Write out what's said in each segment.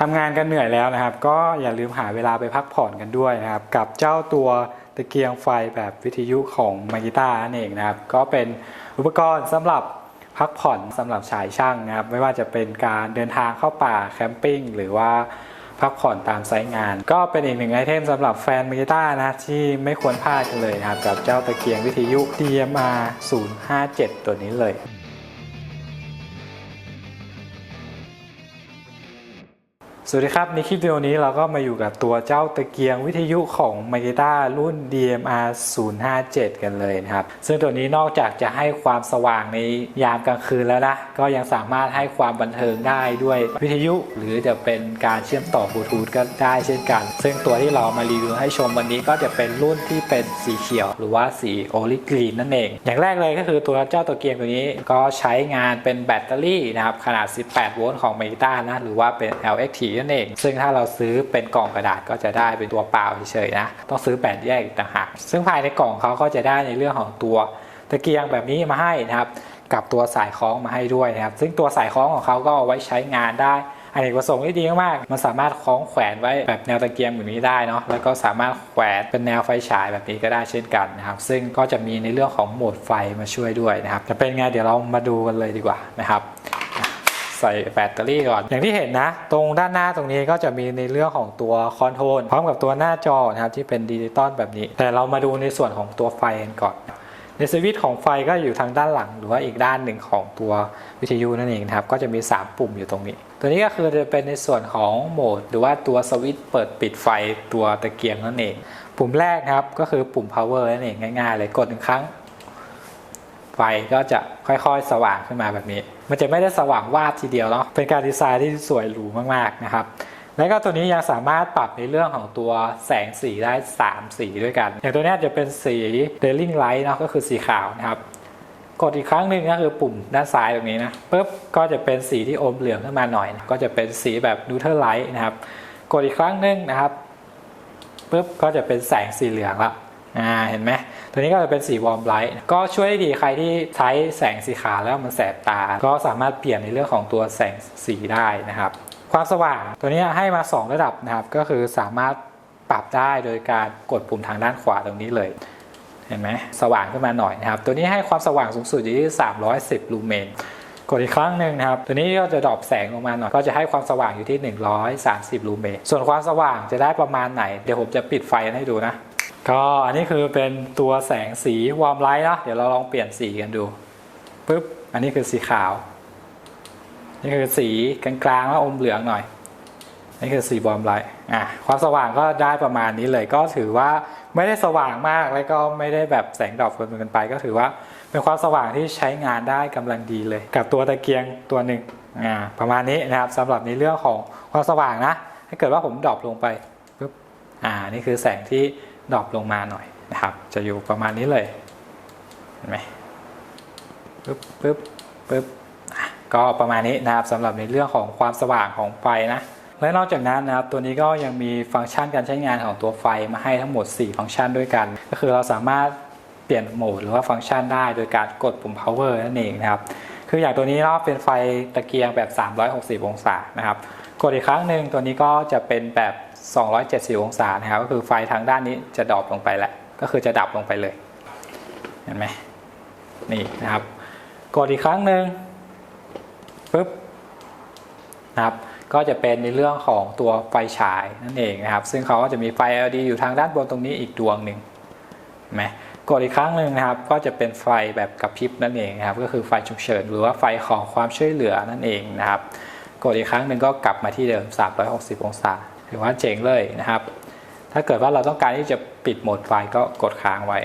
ทำงานกันเหนื่อยแล้วนะครับ ก็อย่าลืมหาเวลาไปพักผ่อนกันด้วยนะครับ กับเจ้าตัวตะเกียงไฟแบบวิทยุของมากิต้านั่นเองนะครับ ก็เป็นอุปกรณ์สำหรับพักผ่อนสำหรับชายช่างนะครับ ไม่ว่าจะเป็นการเดินทางเข้าป่าแคมปิ้งหรือว่าพักผ่อนตามไซต์งาน ก็เป็นอีกหนึ่งไอเทมสำหรับแฟนมากิต้านะที่ไม่ควรพลาดกันเลยนะครับ กับเจ้าตะเกียงวิทยุ DMR 057 ตัวนี้เลย สวัสดีครับในคลิปวิดีโอนี้เราก็มาอยู่กับตัวเจ้าตะเกียงวิทยุของ m a g i t a รุ่น DMR 057 กันเลยนะครับ ซึ่งตัวนี้นอกจากจะให้ความสว่างในยามกลางคืนแล้วนะ ก็ยังสามารถให้ความบันเทิงได้ด้วยวิทยุ หรือจะเป็นการเชื่อมต่อบลูทูธก็ได้เช่นกัน ซึ่งตัวที่เรามารีวิวให้ชมวันนี้ก็จะเป็นรุ่นที่เป็นสีเขียว หรือว่าสีโอลิกรีนนั่นเอง อย่างแรกเลยก็คือตัวเจ้าตะเกียงตัวนี้ก็ใช้งานเป็นแบตเตอรี่นะครับขนาด 18 โวลต์ของ m a g i t a นะหรือว่าเป็น LXT นั่นเอง ซึ่งถ้าเราซื้อเป็นกล่องกระดาษก็จะได้เป็นตัวเปล่าเฉยๆนะ ต้องซื้อแบตแยกอีกต่างหาก ซึ่งภายในกล่องเขาก็จะได้ในเรื่องของตัวตะเกียงแบบนี้มาให้นะครับ กับตัวสายคล้องมาให้ด้วยนะครับ ซึ่งตัวสายคล้องของเขาก็เอาไว้ใช้งานได้อเนกประสงค์ที่ดีมากๆ มันสามารถคล้องแขวนไว้แบบแนวตะเกียงแบบนี้ได้เนาะ แล้วก็สามารถแขวนเป็นแนวไฟฉายแบบนี้ก็ได้เช่นกันนะครับ ซึ่งก็จะมีในเรื่องของโหมดไฟมาช่วยด้วยนะครับ จะเป็นไงเดี๋ยวเรามาดูกันเลยดีกว่านะครับ ใส่แบตเตอรี่ก่อน อย่างที่เห็นนะ ตรงด้านหน้าตรงนี้ก็จะมีในเรื่องของตัวคอนโทรลพร้อมกับตัวหน้าจอนะครับที่เป็นดิจิตอลแบบนี้ แต่เรามาดูในส่วนของตัวไฟกันก่อนในสวิตช์ของไฟก็อยู่ทางด้านหลัง หรือว่าอีกด้านหนึ่งของตัววิทยุนั่นเองนะครับ ก็จะมี 3 ปุ่มอยู่ตรงนี้ ตัวนี้ก็คือจะเป็นในส่วนของโหมด หรือว่าตัวสวิตช์เปิดปิดไฟตัวตะเกียงนั่นเอง ปุ่มแรกครับก็คือปุ่ม power นั่นเองง่ายๆเลยกดหนึ่งครั้ง ไฟก็จะค่อยๆ สว่างขึ้นมาแบบนี้ มันจะไม่ได้สว่างวาบทีเดียวเนาะเป็นการดีไซน์ที่สวยหรูมากๆนะครับแล้วก็ตัวนี้ยังสามารถปรับในเรื่องของตัวแสงสีได้ 3 สีด้วยกัน อย่างตัวนี้จะเป็นสี Dayling Light เนาะก็คือสีขาวนะครับ กดอีกครั้งหนึ่งก็คือปุ่มด้านซ้ายตรงนี้นะปุ๊บก็จะเป็นสีที่อมเหลืองขึ้นมาหน่อยนะก็จะเป็นสีแบบ Neutral Light นะครับ กดอีกครั้งหนึ่งนะครับปุ๊บก็จะเป็นแสงสีเหลืองละ อ่าเห็นไหมตัวนี้ก็จะเป็นสีวอร์มไลท์ก็ช่วยได้ดีใครที่ใช้แสงสีขาวแล้วมันแสบตา ก็สามารถเปลี่ยนในเรื่องของตัวแสงสีได้นะครับ ความสว่างตัวนี้ให้มา 2 ระดับนะครับ ก็คือสามารถปรับได้โดยการกดปุ่มทางด้านขวาตรงนี้เลยเห็นไหมสว่างขึ้นมาหน่อยนะครับ ตัวนี้ให้ความสว่างสูงสุดอยู่ที่ 310 ลูเมนกดอีกครั้งหนึ่งนะครับ ตัวนี้ก็จะดรอปแสงลงมาหน่อย ก็จะให้ความสว่างอยู่ที่ 130 ลูเมนส่วนความสว่างจะได้ประมาณไหน เดี๋ยวผมจะปิดไฟให้ดูนะ ก็อันนี้คือเป็นตัวแสงสีวอร์มไลท์เนาะเดี๋ยวเราลองเปลี่ยนสีกันดูปึ๊บอันนี้คือสีขาว นี่คือสีกลางๆแล้วอมเหลืองหน่อย นี่คือสีวอร์มไลท์อะความสว่างก็ได้ประมาณนี้เลยก็ถือว่าไม่ได้สว่างมากแล้วก็ไม่ได้แบบแสงดรอปเกินไป ก็ถือว่าเป็นความสว่างที่ใช้งานได้กำลังดีเลย กับตัวตะเกียงตัวหนึ่งอ่าประมาณนี้นะครับสำหรับในเรื่องของความสว่างนะถ้าเกิดว่าผมดรอปลงไปปึ๊บอ่านี่คือแสงที่ ดรอปลงมาหน่อยนะครับ จะอยู่ประมาณนี้เลยเห็นไหมปึ๊บปึ๊บปึ๊บก็ประมาณนี้นะครับสำหรับในเรื่องของความสว่างของไฟนะและนอกจากนั้นนะครับตัวนี้ก็ยังมีฟังก์ชันการใช้งานของตัวไฟมาให้ทั้งหมด 4 ฟังก์ชันด้วยกัน ก็คือเราสามารถเปลี่ยนโหมดหรือว่าฟังก์ชันได้โดยการกดปุ่ม power นั่นเองนะครับคืออย่างตัวนี้เนาะเป็นไฟตะเกียงแบบ 360 องศานะครับกดอีกครั้งหนึ่งตัวนี้ก็จะเป็นแบบ 270 องศานะครับ ก็คือไฟทางด้านนี้จะดรอปลงไปแหละก็คือจะดับลงไปเลย เห็นไหมนี่นะครับ กดอีกครั้งหนึ่งปึ๊บนะครับ ก็จะเป็นในเรื่องของตัวไฟฉายนั่นเองนะครับ ซึ่งเขาก็จะมีไฟ LED อยู่ทางด้านบนตรงนี้อีกดวงหนึ่งเห็นไหมกดอีกครั้งหนึ่งนะครับ ก็จะเป็นไฟแบบกระพริบนั่นเองนะครับ ก็คือไฟฉุกเฉินหรือว่าไฟของความช่วยเหลือนั่นเองนะครับ กดอีกครั้งหนึ่งก็กลับมาที่เดิม 360 องศา ถือว่าเจ๋งเลยนะครับ ถ้าเกิดว่าเราต้องการที่จะปิดโหมดไฟก็กดค้างไว้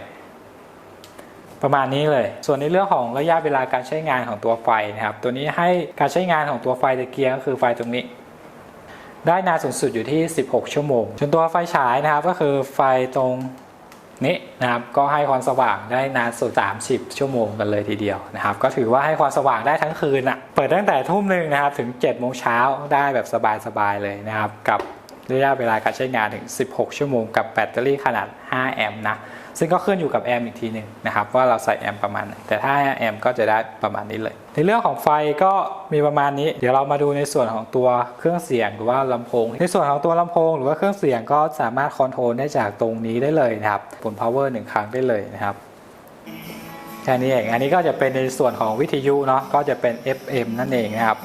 ประมาณนี้เลย ส่วนในเรื่องของระยะเวลาการใช้งานของตัวไฟนะครับ ตัวนี้ให้การใช้งานของตัวไฟตะเกียงก็คือไฟตรงนี้ ได้นานสูงสุดอยู่ที่ 16 ชั่วโมงส่วนตัวไฟฉายนะครับ ก็คือไฟตรงนี้นะครับก็ให้ความสว่างได้นานสุด 30 ชั่วโมงกันเลยทีเดียวนะครับ ก็ถือว่าให้ความสว่างได้ทั้งคืนอะเปิดตั้งแต่ทุ่มหนึ่งนะครับถึง7โมงเช้าได้แบบสบายๆเลยนะครับ กับ ระยะเวลาการใช้งานถึง 16 ชั่วโมงกับแบตเตอรี่ขนาด 5 แอมป์นะ ซึ่งก็ขึ้นอยู่กับแอมป์อีกทีหนึ่งนะครับ ว่าเราใส่แอมป์ประมาณไหนแต่ถ้า5แอมป์ก็จะได้ประมาณนี้เลย ในเรื่องของไฟก็มีประมาณนี้ เดี๋ยวเรามาดูในส่วนของตัวเครื่องเสียงหรือว่าลำโพง ในส่วนของตัวลำโพง หรือว่าเครื่องเสียงก็สามารถคอนโทรลได้จากตรงนี้ได้เลยนะครับปุ่ม power หนึ่งครั้งได้เลยนะครับแค่นี้เองอันนี้ก็จะเป็นในส่วนของวิทยุเนาะก็จะเป็น FM นั่นเองนะครับ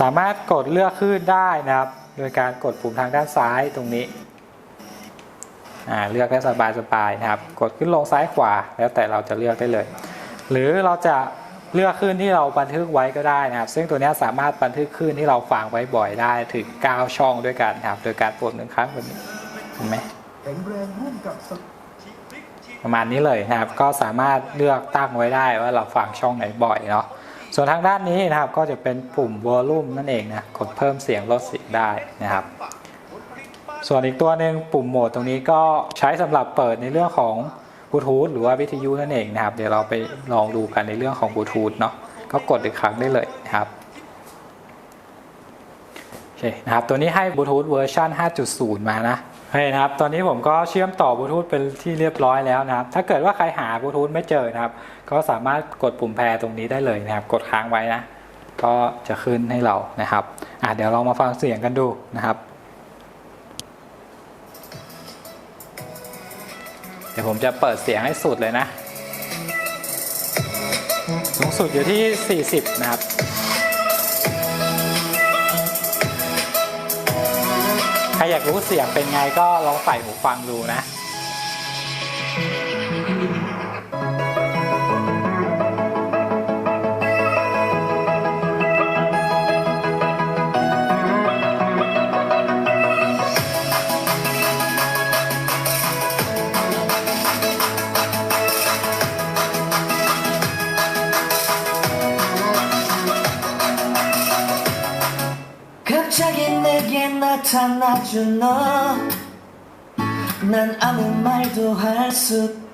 สามารถกดเลือกคลื่นได้นะครับ โดยการกดปุ่มทางด้านซ้ายตรงนี้เลือกได้สบายๆนะครับ กดขึ้นลงซ้ายขวาแล้วแต่เราจะเลือกได้เลย หรือเราจะเลือกคลื่นที่เราบันทึกไว้ก็ได้นะครับ ซึ่งตัวนี้สามารถบันทึกคลื่นที่เราฟังไว้บ่อยได้ถึง 9 ช่องด้วยกันนะครับ โดยการกดหนึ่งครั้งแบบนี้เห็นไหมประมาณนี้เลยนะครับ ก็สามารถเลือกตั้งไว้ได้ว่าเราฟังช่องไหนบ่อยเนาะ ส่วนทางด้านนี้นะครับก็จะเป็นปุ่ม volume นั่นเองนะกดเพิ่มเสียงลดเสียงได้นะครับ ส่วนอีกตัวหนึ่งปุ่มโหมดตรงนี้ก็ใช้สำหรับเปิดในเรื่องของบลูทูธหรือว่าวิทยุนั่นเองนะครับ เดี๋ยวเราไปลองดูกันในเรื่องของบลูทูธเนาะก็กดอีกครั้งได้เลยนะครับโอเคนะครับตัวนี้ให้บลูทูธเวอร์ชัน5.0 มานะ โอเคนะครับ ตอนนี้ผมก็เชื่อมต่อบลูทูธเป็นที่เรียบร้อยแล้วนะครับ ถ้าเกิดว่าใครหาบลูทูธไม่เจอนะครับ ก็สามารถกดปุ่มแพรตรงนี้ได้เลยนะครับ กดค้างไว้นะ ก็จะขึ้นให้เรานะครับ อะเดี๋ยวเรามาฟังเสียงกันดูนะครับ เดี๋ยวผมจะเปิดเสียงให้สุดเลยนะ สูงสุดอยู่ที่ 40 นะครับ อยากรู้เสียงเป็นไงก็ลองใส่หูฟังดูนะ 갑자기 내게 나타나준 너. 난 아무 말도 할 수.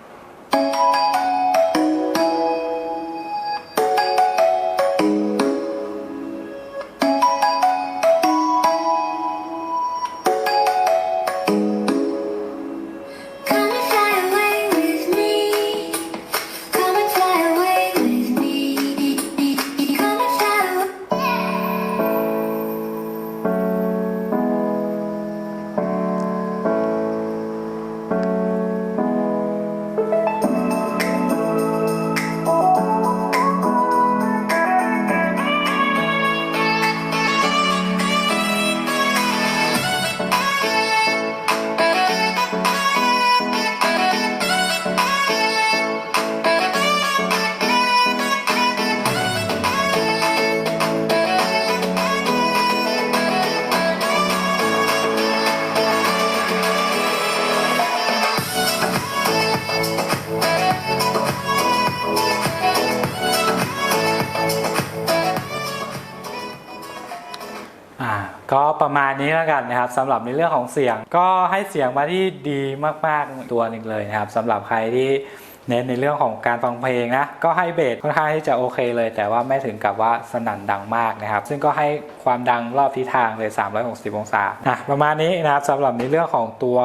อ่าก็ประมาณนี้แล้วกันนะครับสำหรับในเรื่องของเสียง ก็ให้เสียงมาที่ดีมากๆตัวหนึ่งเลยนะครับสำหรับใครที่เน้นในเรื่องของการฟังเพลงนะก็ให้เบสค่อนข้างที่จะโอเคเลย แต่ว่าไม่ถึงกับว่าสนั่นดังมากนะครับ ซึ่งก็ให้ความดังรอบทิศทางเลย 360 องศานะประมาณนี้นะครับสำหรับในเรื่องของตัว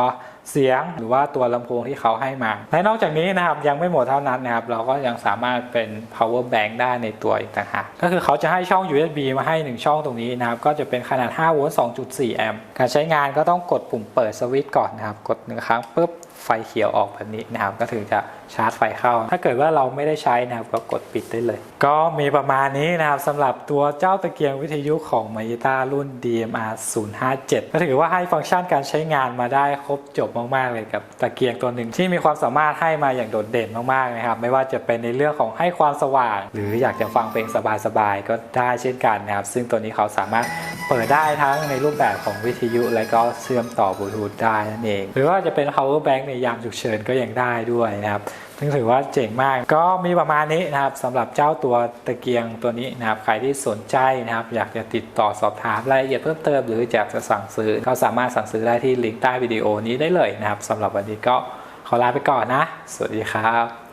เสียงหรือว่าตัวลำโพงที่เขาให้มา และนอกจากนี้นะครับยังไม่หมดเท่านั้นนะครับเราก็ยังสามารถเป็น power bank ได้ในตัวอีกต่างหากก็คือเขาจะให้ช่อง USB มาให้ 1 ช่องตรงนี้นะครับก็จะเป็นขนาด 5 โวลต์ 2.4 แอมป์การใช้งานก็ต้องกดปุ่มเปิดสวิตช์ก่อนนะครับ กดหนึ่งครั้งปุ๊บไฟเขียวออกแบบนี้นะครับก็ถึงจะชาร์จไฟเข้า ถ้าเกิดว่าเราไม่ได้ใช้นะครับก็กดปิดได้เลย ก็มีประมาณนี้นะครับสำหรับตัวเจ้าตะเกียงวิทยุของ m a y i t a รุ่น DMR 057ก็ถือว่าให้ฟังก์ชันการใช้งานมาได้ครบจบมากๆเลยกับตะเกียงตัวหนึ่งที่มีความสามารถให้มาอย่างโดดเด่นมากๆนะครับ ไม่ว่าจะเป็นในเรื่องของให้ความสว่าง หรืออยากจะฟังเพลงสบายๆก็ได้เช่นกันนะครับ ซึ่งตัวนี้เขาสามารถเปิดได้ทั้งในรูปแบบของวิทยุและก็เชื่อมต่อบลูทูธได้นั่นเอง หรือว่าจะเป็น power bank ในยามฉุกเฉินก็ยังได้ด้วยนะครับ ซึ่งถือว่าเจ๋งมาก ก็มีประมาณนี้นะครับสำหรับเจ้าตัวตะเกียงตัวนี้นะครับใครที่สนใจนะครับ อยากจะติดต่อสอบถามรายละเอียดเพิ่มเติมหรืออยากจะสั่งซื้อก็สามารถสั่งซื้อได้ที่ลิงก์ใต้วิดีโอนี้ได้เลยนะครับสำหรับวันนี้ก็ขอลาไปก่อนนะ สวัสดีครับ